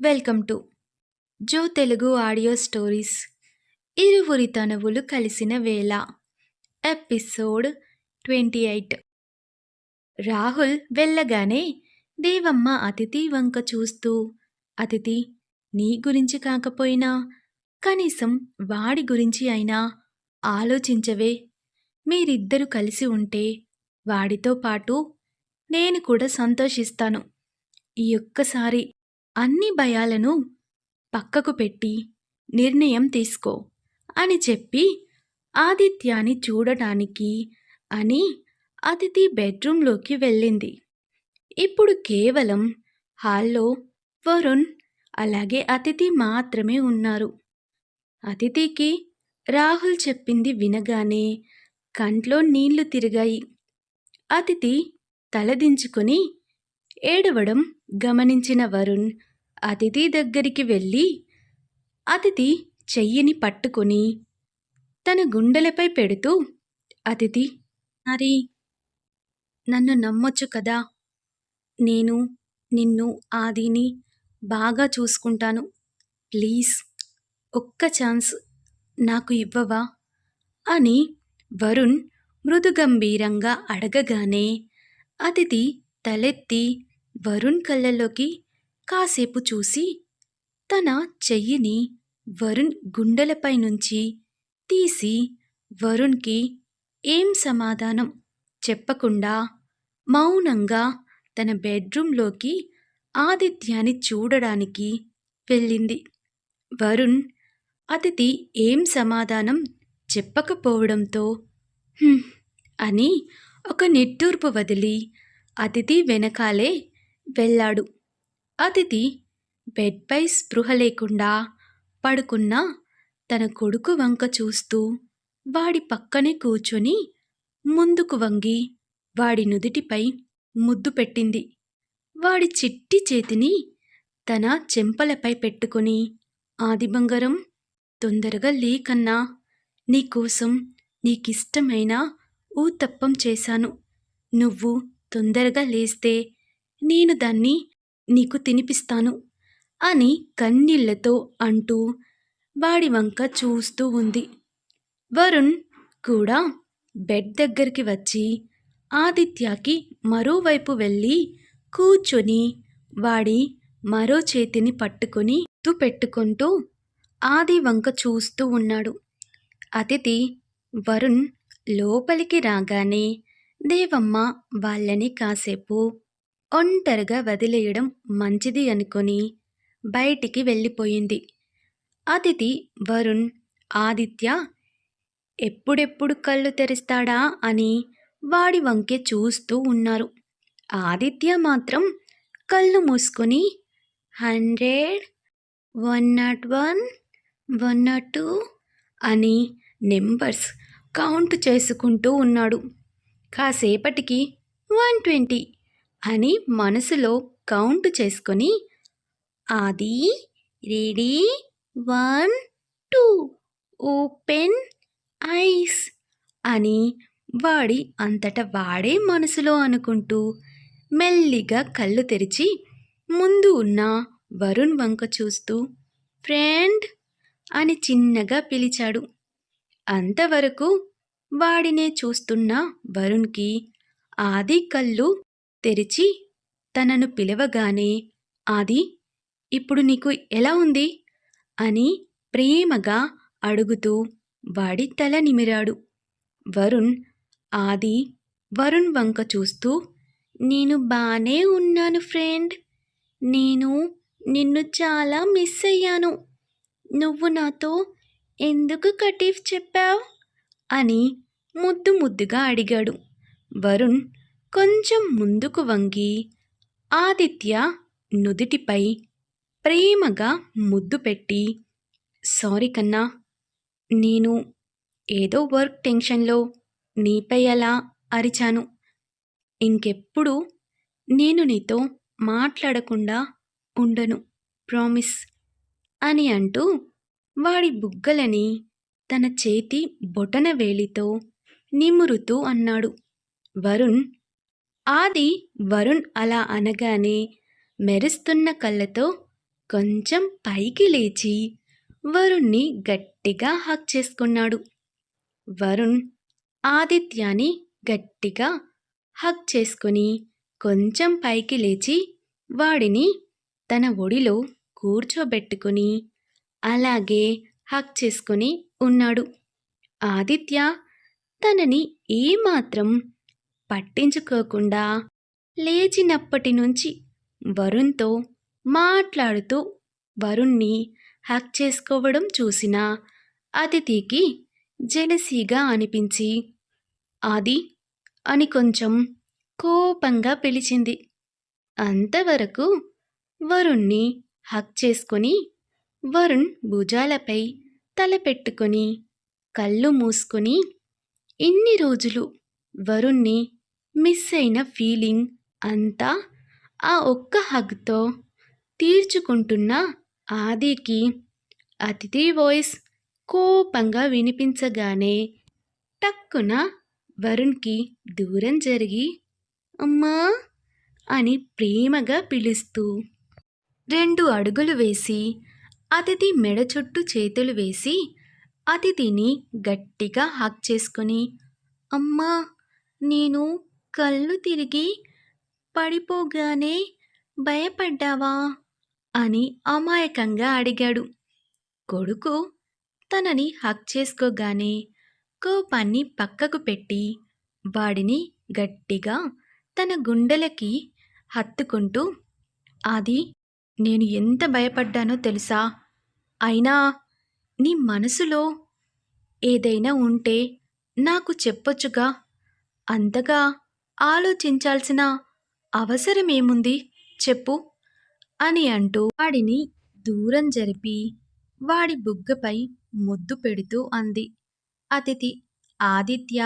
Welcome to Jo Telugu audio stories. ఇరువురి తనువులు కలిసిన వేళ. Episode twenty eight. రాహుల్ వెళ్ళగానే దేవమ్మ అతిథి వంక చూస్తూ అతిథి నీ గురించి కాకపోయినా కనీసం వాడి గురించి అయినా ఆలోచించవే. మీరిద్దరూ కలిసి ఉంటే వాడితో పాటు నేను కూడా సంతోషిస్తాను. ఈ ఒక్కసారి అన్ని భయాలను పక్కకు పెట్టి నిర్ణయం తీసుకో అని చెప్పి ఆదిత్యాని చూడటానికి అని అతిథి బెడ్రూంలోకి వెళ్ళింది. ఇప్పుడు కేవలం హాల్లో వరుణ్ అలాగే అతిథి మాత్రమే ఉన్నారు. అతిథికి రాహుల్ చెప్పింది వినగానే కంట్లో నీళ్ళు తిరిగాయి. అతిథి తలదించుకొని ఏడవడం గమనించిన వరుణ్ అతిథి దగ్గరికి వెళ్ళి అతిథి చెయ్యిని పట్టుకొని తన గుండెలపై పెడుతూ అతిథి మరి నన్ను నమ్మొచ్చు కదా. నేను నిన్ను ఆదిని బాగా చూసుకుంటాను. ప్లీజ్ ఒక్క ఛాన్స్ నాకు ఇవ్వవా? అని వరుణ్ మృదుగంభీరంగా అడగగానే అతిథి తలెత్తి వరుణ్ కళ్ళలోకి కాసేపు చూసి తన చెయ్యిని వరుణ్ గుండెలపై నుంచి తీసి వరుణ్కి ఏం సమాధానం చెప్పకుండా మౌనంగా తన బెడ్రూంలోకి ఆదిత్యాన్ని చూడడానికి వెళ్ళింది. వరుణ్ అతిథి ఏం సమాధానం చెప్పకపోవడంతో అని ఒక నిట్టూర్పు వదిలి అతిథి వెనకాలే వెళ్ళాడు. అతిథి బెడ్పై స్పృహ లేకుండా పడుకున్న తన కొడుకు వంక చూస్తూ వాడి పక్కనే కూర్చొని ముందుకు వంగి వాడి నుదిటిపై ముద్దు పెట్టింది. వాడి చిట్టి చేతిని తన చెంపలపై పెట్టుకుని ఆది బంగారం తొందరగా లేకన్నా నీకోసం నీకిష్టమైన ఊతప్పం చేశాను. నువ్వు తొందరగా లేస్తే నేను దాన్ని నీకు తినిపిస్తాను అని కన్నీళ్ళతో అంటూ వాడి వంక చూస్తూ ఉంది. వరుణ్ కూడా బెడ్ దగ్గరికి వచ్చి ఆదిత్యకి మరోవైపు వెళ్ళి కూర్చొని వాడి మరో చేతిని పట్టుకొని తు పెట్టుకుంటూ ఆది వంక చూస్తూ ఉన్నాడు. అతిథి వరుణ్ లోపలికి రాగానే దేవమ్మ వాళ్ళని కాసేపు ఒంటరిగా వదిలేయడం మంచిది అనుకొని బయటికి వెళ్ళిపోయింది. అతిథి వరుణ్ ఆదిత్య ఎప్పుడెప్పుడు కళ్ళు తెరుస్తాడా? అని వాడి వంకే చూస్తూ ఉన్నారు. ఆదిత్య మాత్రం కళ్ళు మూసుకొని hundred one not one one not two అని నెంబర్స్ కౌంట్ చేసుకుంటూ ఉన్నాడు. కాసేపటికి వన్ ట్వంటీ అని మనసులో కౌంట్ చేసుకొని Adi ready. One two open eyes అని వాడి అంతట వాడే మనసులో అనుకుంటూ మెల్లిగా కళ్ళు తెరిచి ముందు ఉన్న వరుణ్ వంక చూస్తూ ఫ్రెండ్ అని చిన్నగా పిలిచాడు. అంతవరకు వాడినే చూస్తున్న వరుణ్కి ఆది కళ్ళు తెరిచి తనను పిలవగానే ఆది ఇప్పుడు నీకు ఎలా ఉంది? అని ప్రేమగా అడుగుతూ వాడి తల నిమిరాడు. వరుణ్ ఆది వరుణ్ వంక చూస్తూ నేను బానే ఉన్నాను ఫ్రెండ్. నేను నిన్ను చాలా మిస్ అయ్యాను. నువ్వు నాతో ఎందుకు కటీఫ్ చెప్పావు? అని ముద్దు ముద్దుగా అడిగాడు. వరుణ్ కొంచెం ముందుకు వంగి ఆదిత్య నుదిటిపై ప్రేమగా ముద్దు పెట్టి సారీ కన్నా నేను ఏదో వర్క్ టెన్షన్లో నీపై అలా అరిచాను. ఇంకెప్పుడు నేను నీతో మాట్లాడకుండా ఉండను ప్రామిస్ అని అంటూ వాడి బుగ్గలని తన చేతి బొటన వేలితో నిమురుతూ అన్నాడు. వరుణ్ ఆది వరుణ్ అలా అనగానే మెరుస్తున్న కళ్ళతో కొంచెం పైకి లేచి వరుణ్ణి గట్టిగా హక్ చేసుకున్నాడు. వరుణ్ ఆదిత్యాని గట్టిగా హక్ చేసుకుని కొంచెం పైకి లేచి వాడిని తన ఒడిలో కూర్చోబెట్టుకుని అలాగే హక్ చేసుకుని ఉన్నాడు. ఆదిత్య తనని ఏమాత్రం పట్టించుకోకుండా లేచినప్పటి నుంచి వరుణ్తో మాట్లాడుతూ వరుణ్ణి హక్ చేసుకోవడం చూసిన అతిథికి జెలసీగా అనిపించి ఆది అని కొంచెం కోపంగా పిలిచింది. అంతవరకు వరుణ్ణి హక్ చేసుకొని వరుణ్ భుజాలపై తలపెట్టుకొని కళ్ళు మూసుకొని ఇన్ని రోజులు వరుణ్ణి మిస్ అయిన ఫీలింగ్ అంతా ఆ ఒక్క హగ్తో తీర్చుకుంటున్న ఆదికి. అతిథి వాయిస్ కోపంగా వినిపించగానే టక్కున వరుణ్కి దూరం జరిగి అమ్మా అని ప్రేమగా పిలుస్తూ రెండు అడుగులు వేసి అతిథి మెడ చుట్టూ చేతులు వేసి అతిథిని గట్టిగా హక్ చేసుకొని అమ్మా నేను కళ్ళు తిరిగి పడిపోగానే భయపడ్డావా? అని అమాయకంగా అడిగాడు. కొడుకు తనని హక్ చేసుకోగానే కోపాన్ని పక్కకు పెట్టి వాడిని గట్టిగా తన గుండెలకి హత్తుకుంటూ అది నేను ఎంత భయపడ్డానో తెలుసా? అయినా నీ మనసులో ఏదైనా ఉంటే నాకు చెప్పొచ్చుగా? అంతగా ఆలోచించాల్సిన అవసరమేముంది చెప్పు అని అంటూ వాడిని దూరం జరిపి వాడి బుగ్గపై ముద్దు పెడుతూ అంది. అతిథి ఆదిత్య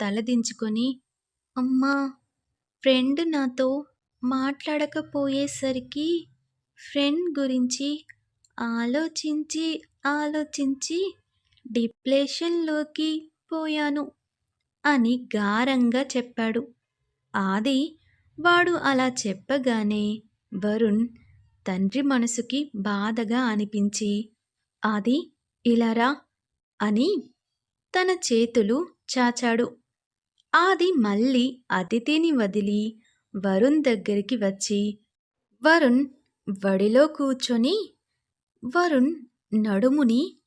తలదించుకొని అమ్మా ఫ్రెండ్ నాతో మాట్లాడకపోయేసరికి ఫ్రెండ్ గురించి ఆలోచించి ఆలోచించి డిప్రెషన్లోకి పోయాను అని గారంగా చెప్పాడు. ఆది వాడు అలా చెప్పగానే వరుణ్ తండ్రి మనసుకి బాధగా అనిపించి ఆది ఇలారా అని తన చేతులు చాచాడు. ఆది మళ్ళీ అతిథిని వదిలి వరుణ్ దగ్గరికి వచ్చి వరుణ్ వడిలో కూర్చొని వరుణ్ నడుముని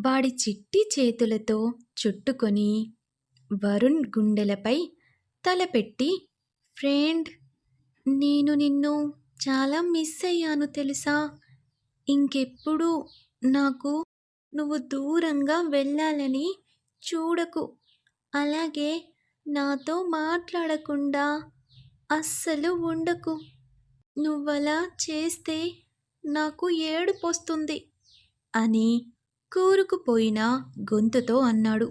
వాడి చిట్టి చేతులతో చుట్టుకొని వరుణ్ గుండెలపై తలపెట్టి ఫ్రెండ్ నేను నిన్ను చాలా మిస్ అయ్యాను తెలుసా? ఇంకెప్పుడు నాకు నువ్వు దూరంగా వెళ్ళాలని చూడకు. అలాగే నాతో మాట్లాడకుండా అస్సలు ఉండకు. నువ్వలా చేస్తే నాకు ఏడుపొస్తుంది అని కూరుకుపోయిన గొంతుతో అన్నాడు.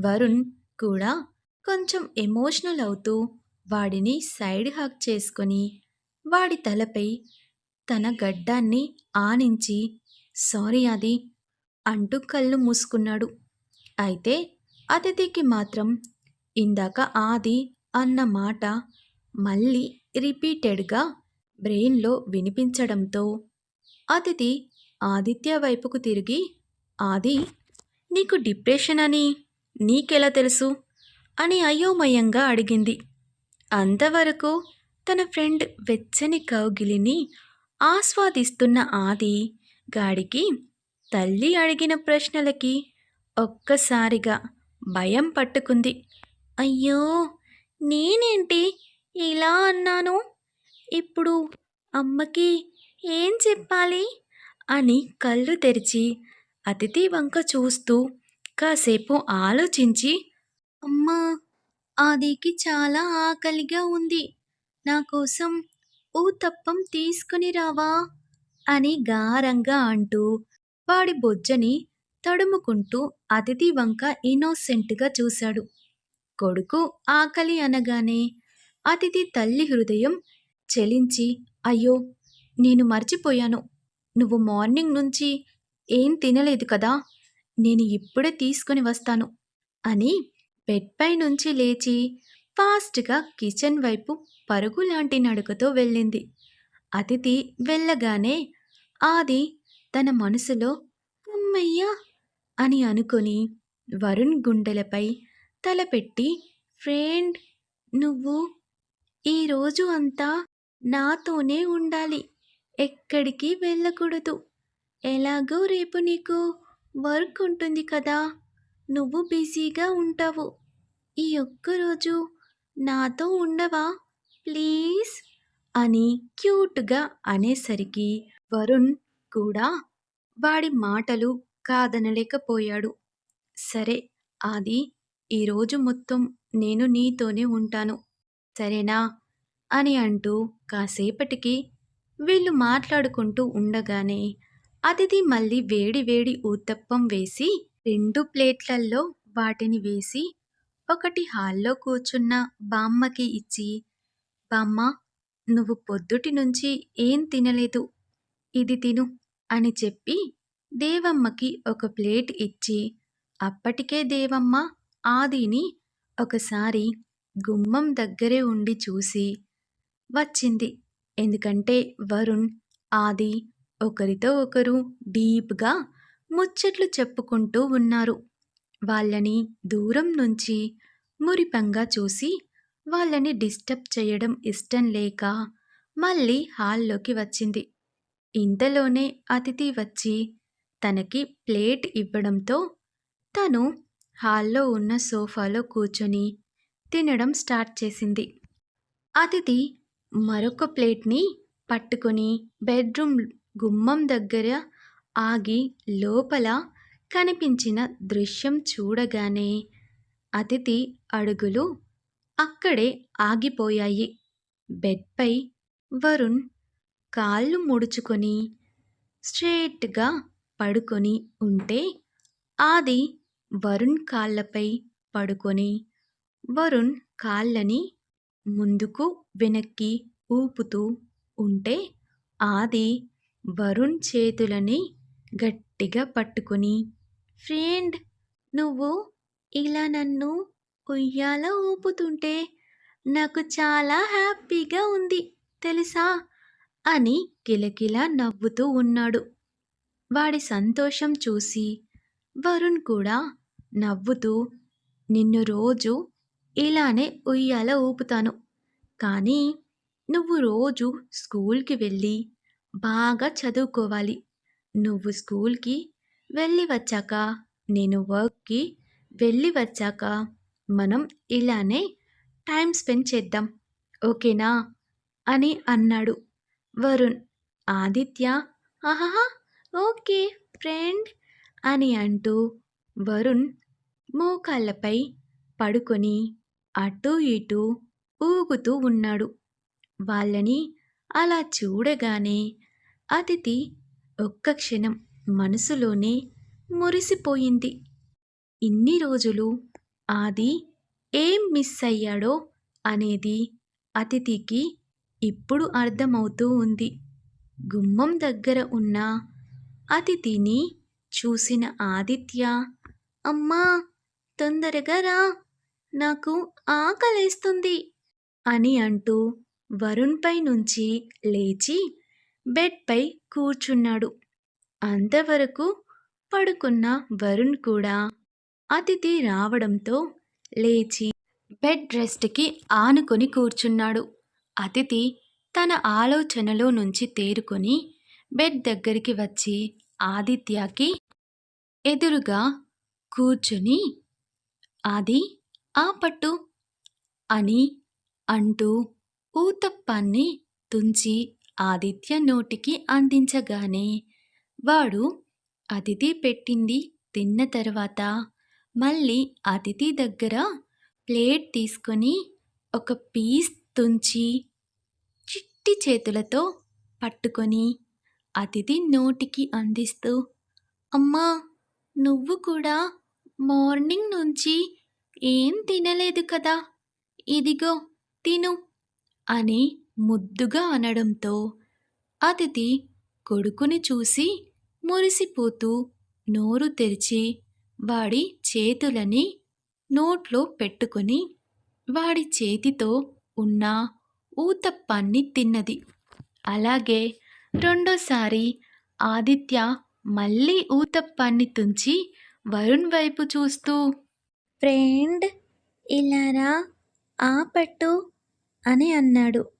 వరుణ్ కూడా కొంచెం ఎమోషనల్ అవుతూ వాడిని సైడ్ హాక్ చేసుకొని వాడి తలపై తన గడ్డాన్ని ఆనించి సారీ అది అంటూ కళ్ళు మూసుకున్నాడు. అయితే అతిథికి మాత్రం ఇందాక ఆది అన్న మాట మళ్ళీ రిపీటెడ్గా బ్రెయిన్లో వినిపించడంతో అతిథి ఆదిత్య వైపుకు తిరిగి ఆది నీకు డిప్రెషన్ అని నీకెలా తెలుసు? అని అయోమయంగా అడిగింది. అంతవరకు తన ఫ్రెండ్ వెచ్చని కౌగిలిని ఆస్వాదిస్తున్న ఆది గాడికి తల్లి అడిగిన ప్రశ్నలకి ఒక్కసారిగా భయం పట్టుకుంది. అయ్యో నేనేంటి ఇలా అన్నాను? ఇప్పుడు అమ్మకి ఏం చెప్పాలి? అని కళ్ళు తెరిచి అతిథి వంక చూస్తూ కాసేపు ఆలోచించి అమ్మా ఆదికి చాలా ఆకలిగా ఉంది. నా కోసం ఊతప్పం తీసుకుని రావా? అని గారంగా అంటూ వాడి బొజ్జని తడుముకుంటూ అతిథి వంక ఇన్నోసెంట్గా చూశాడు. కొడుకు ఆకలి అనగానే అతిథి తల్లి హృదయం చెలించి అయ్యో నేను మర్చిపోయాను. నువ్వు మార్నింగ్ నుంచి ఏం తినలేదు కదా? నేను ఇప్పుడే తీసుకుని వస్తాను. అని బెడ్పై నుంచి లేచి ఫాస్ట్గా కిచెన్ వైపు పరుగు లాంటి నడుకతో వెళ్ళింది. అతిథి వెళ్ళగానే ఆది తన మనసులో అమ్మయ్యా అని అనుకొని వరుణ్ గుండెలపై తలపెట్టి ఫ్రెండ్ నువ్వు ఈరోజు అంతా నాతోనే ఉండాలి. ఎక్కడికి వెళ్ళకూడదు. ఎలాగో రేపు నీకు వర్క్ ఉంటుంది కదా. నువ్వు బిజీగా ఉంటావు. ఈ ఒక్కరోజు నాతో ఉండవా? ప్లీజ్? అని క్యూట్గా అనేసరికి వరుణ్ కూడా వాడి మాటలు కాదనలేకపోయాడు. సరే ఆది ఈరోజు మొత్తం నేను నీతోనే ఉంటాను. సరేనా? అని అంటూ కాసేపటికి వీళ్ళు మాట్లాడుకుంటూ ఉండగానే అతిథి మళ్ళీ వేడి వేడి ఊతప్పం వేసి రెండు ప్లేట్లల్లో వాటిని వేసి ఒకటి హాల్లో కూర్చున్న బామ్మకి ఇచ్చి బామ్మ నువ్వు పొద్దుటి నుంచి ఏం తినలేదు? ఇది తిను అని చెప్పి దేవమ్మకి ఒక ప్లేట్ ఇచ్చి అప్పటికే దేవమ్మ ఆదిని ఒకసారి గుమ్మం దగ్గరే ఉండి చూసి వచ్చింది. ఎందుకంటే వరుణ్ ఆది ఒకరితో ఒకరు డీప్గా ముచ్చట్లు చెప్పుకుంటూ ఉన్నారు. వాళ్ళని దూరం నుంచి మురిపంగా చూసి వాళ్ళని డిస్టర్బ్ చేయడం ఇష్టం లేక మళ్ళీ హాల్లోకి వచ్చింది. ఇంతలోనే అతిథి వచ్చి తనకి ప్లేట్ ఇవ్వడంతో తను హాల్లో ఉన్న సోఫాలో కూర్చొని తినడం స్టార్ట్ చేసింది. అతిథి మరొక ప్లేట్ని పట్టుకొని బెడ్రూమ్ గుమ్మం దగ్గర ఆగి లోపల కనిపించిన దృశ్యం చూడగానే అతిథి అడుగులు అక్కడే ఆగిపోయాయి. బెడ్పై వరుణ్ కాళ్ళు ముడుచుకొని స్ట్రేట్గా పడుకొని ఉంటే ఆది వరుణ్ కాళ్ళపై పడుకొని వరుణ్ కాళ్ళని ముందుకు వెనక్కి ఊపుతూ ఉంటే ఆది వరుణ్ చేతులని గట్టిగా పట్టుకొని ఫ్రెండ్ నువ్వు ఇలా నన్ను ఉయ్యాల ఊపుతుంటే నాకు చాలా హ్యాపీగా ఉంది తెలుసా? అని కిలకిలా నవ్వుతూ ఉన్నాడు. వాడి సంతోషం చూసి వరుణ్ కూడా నవ్వుతూ నిన్ను రోజు ఇలానే ఉయ్యాల ఊపుతాను. కానీ నువ్వు రోజు స్కూల్కి వెళ్ళి బాగా చదువుకోవాలి. నువ్వు స్కూల్కి వెళ్ళి వచ్చాక నేను వర్క్కి వెళ్ళి వచ్చాక మనం ఇలానే టైం స్పెండ్ చేద్దాం ఓకేనా? అని అన్నాడు వరుణ్. ఆదిత్య ఆహా ఓకే ఫ్రెండ్ అని అంటూ వరుణ్ మోకాళ్ళపై పడుకొని అటూ ఇటూ ఊగుతూ ఉన్నాడు. వాళ్ళని అలా చూడగానే అతిథి ఒక్క క్షణం మనసులోనే మురిసిపోయింది. ఇన్ని రోజులు ఆది ఏం మిస్ అయ్యాడో అనేది అతిథికి ఇప్పుడు అర్థమవుతూ ఉంది. గుమ్మం దగ్గర ఉన్న అతిథిని చూసిన ఆదిత్య అమ్మా తొందరగా రా నాకు ఆకలేస్తుంది అని అంటూ వరుణ్పై నుంచి లేచి బెడ్పై కూర్చున్నాడు. అంతవరకు పడుకున్న వరుణ్ కూడా అతిథి రావడంతో లేచి బెడ్ రెస్ట్కి ఆనుకొని కూర్చున్నాడు. అతిథి తన ఆలోచనలో నుంచి తేరుకొని బెడ్ దగ్గరికి వచ్చి ఆదిత్యకి ఎదురుగా కూర్చొని ఆది ఆ పట్టు అని అంటూ ఊతప్పాన్ని తుంచి ఆదిత్య నోటికి అందించగానే వాడు అతిథి పెట్టింది తిన్న తర్వాత మళ్ళీ అతిథి దగ్గర ప్లేట్ తీసుకొని ఒక పీస్ తుంచి చిట్టి చేతులతో పట్టుకొని అతిథి నోటికి అందిస్తూ అమ్మా నువ్వు కూడా మార్నింగ్ నుంచి ఏం తినలేదు కదా? ఇదిగో తిను అని ముద్దుగా అనడంతో అతిథి కొడుకుని చూసి మురిసిపోతూ నోరు తెరిచి వాడి చేతులని నోట్లో పెట్టుకొని వాడి చేతితో ఉన్న ఊతప్పాన్ని తిన్నది. అలాగే రెండోసారి ఆదిత్య మళ్ళీ ఊతప్పాన్ని తుంచి వరుణ్ వైపు చూస్తూ ఫ్రెండ్ ఇలారా? ఆ పట్టు? అని అన్నాడు.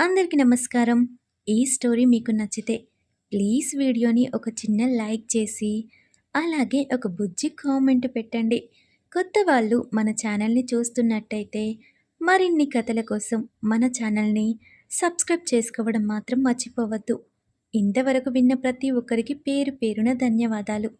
అందరికీ నమస్కారం. ఈ స్టోరీ మీకు నచ్చితే ప్లీజ్ వీడియోని ఒక చిన్న లైక్ చేసి అలాగే ఒక బుజ్జి కామెంట్ పెట్టండి. కొత్త వాళ్ళు మన ఛానల్ని చూస్తున్నట్టయితే మరిన్ని కథల కోసం మన ఛానల్ని సబ్స్క్రైబ్ చేసుకోవడం మాత్రం మర్చిపోవద్దు. ఇంతవరకు విన్న ప్రతి ఒక్కరికి పేరు పేరున ధన్యవాదాలు.